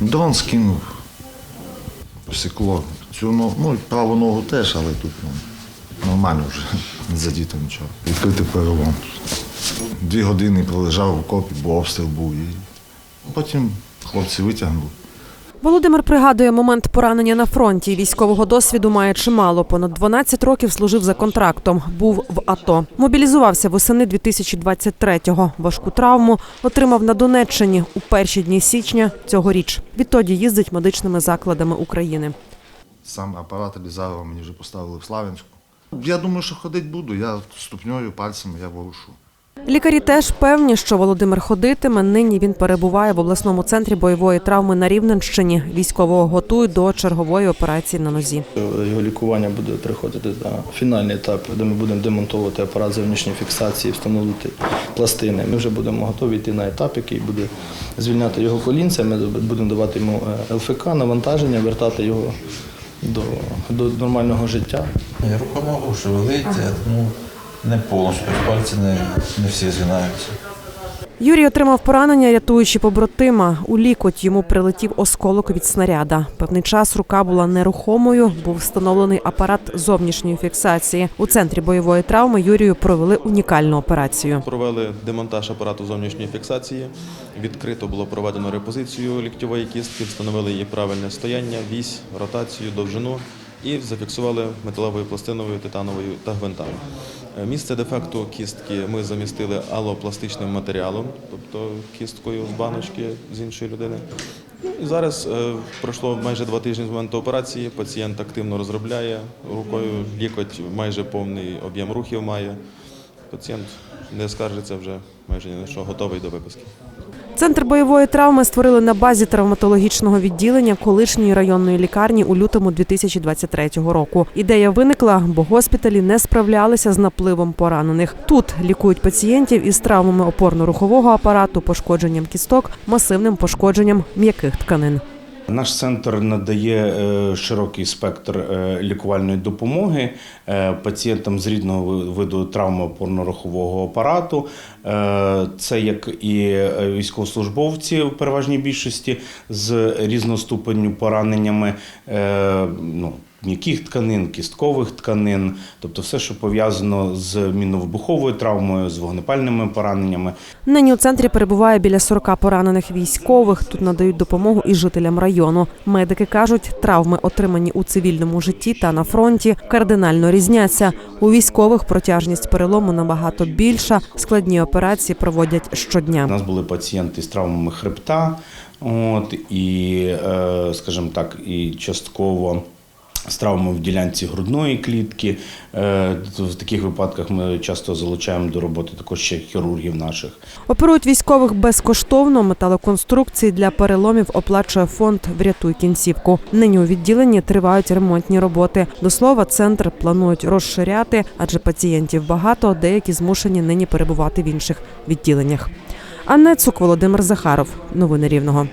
Дрон скинув. Всекло. Цю ногу, ну і праву ногу теж, але тут ну, нормально вже, не задіти нічого. Відкритий перелом. Дві години пролежав в окопі, бо обстріл був. І потім хлопці витягнули. Володимир пригадує момент поранення на фронті. Військового досвіду має чимало. Понад 12 років служив за контрактом. Був в АТО. Мобілізувався восени 2023-го. Важку травму отримав на Донеччині у перші дні січня цьогоріч. Відтоді їздить медичними закладами України. Сам апарат Елізарова мені вже поставили в Славянську. Я думаю, що ходити буду. Я ступньою, пальцями я ворушу. Лікарі теж певні, що Володимир ходитиме. Нині він перебуває в обласному центрі бойової травми на Рівненщині. Військового готують до чергової операції на нозі. Його лікування буде переходити на фінальний етап, де ми будемо демонтувати апарат зовнішньої фіксації, встановити пластини. Ми вже будемо готові йти на етап, який буде звільняти його колінця. Ми будемо давати йому е, ЛФК, навантаження, вертати його до, до нормального життя. Ні, Рука ногу шевелиться, ну не повністю, пальці не, не всі згинаються. Юрій отримав поранення, рятуючи побратима. У лікоть йому прилетів осколок від снаряда. Певний час рука була нерухомою. Був встановлений апарат зовнішньої фіксації. У центрі бойової травми Юрію провели унікальну операцію. Провели демонтаж апарату зовнішньої фіксації. Відкрито було проведено репозицію ліктьової кістки, встановили її правильне стояння, вісь, ротацію, довжину і зафіксували металовою пластиновою, титановою та гвинтами. Е, Місце дефекту кістки ми замістили алопластичним матеріалом, тобто кісткою з баночки з іншої людини. Ну, І зараз е, пройшло майже два тижні з моменту операції. Пацієнт активно розробляє рукою, лікоть майже повний об'єм рухів має. Пацієнт не скаржиться вже майже ні на що, готовий до виписки. Центр бойової травми створили на базі травматологічного відділення колишньої районної лікарні у лютому 2023 року. Ідея виникла, бо госпіталі не справлялися з напливом поранених. Тут лікують пацієнтів із травмами опорно-рухового апарату, пошкодженням кісток, масивним пошкодженням м'яких тканин. Наш центр надає е, широкий спектр е, лікувальної допомоги е, пацієнтам з рідного виду травми опорно-рухового апарату. Це як і військовослужбовці в переважній більшості з різного ступеню пораненнями. Ну, М'яких тканин, кісткових тканин, тобто все, що пов'язано з мінно-вибуховою травмою, з вогнепальними пораненнями. Нині у центрі перебуває біля 40 поранених військових. Тут надають допомогу і жителям району. Медики кажуть, травми, отримані у цивільному житті та на фронті, кардинально різняться. У військових протяжність перелому набагато більша. Складні операції проводять У щодня. нас були пацієнти з травмами хребта, от, і, е, скажімо так, і частково. З травмами в ділянці грудної клітки. Е, В таких випадках ми часто залучаємо до роботи також ще хірургів наших. Оперують військових безкоштовно. Металоконструкції для переломів оплачує фонд Врятуй кінцівку. Нині у відділенні тривають ремонтні роботи. До слова, центр планують розширяти, адже пацієнтів багато, деякі змушені нині перебувати в інших відділеннях. Анна Цук, Володимир Захаров. Новини Рівного.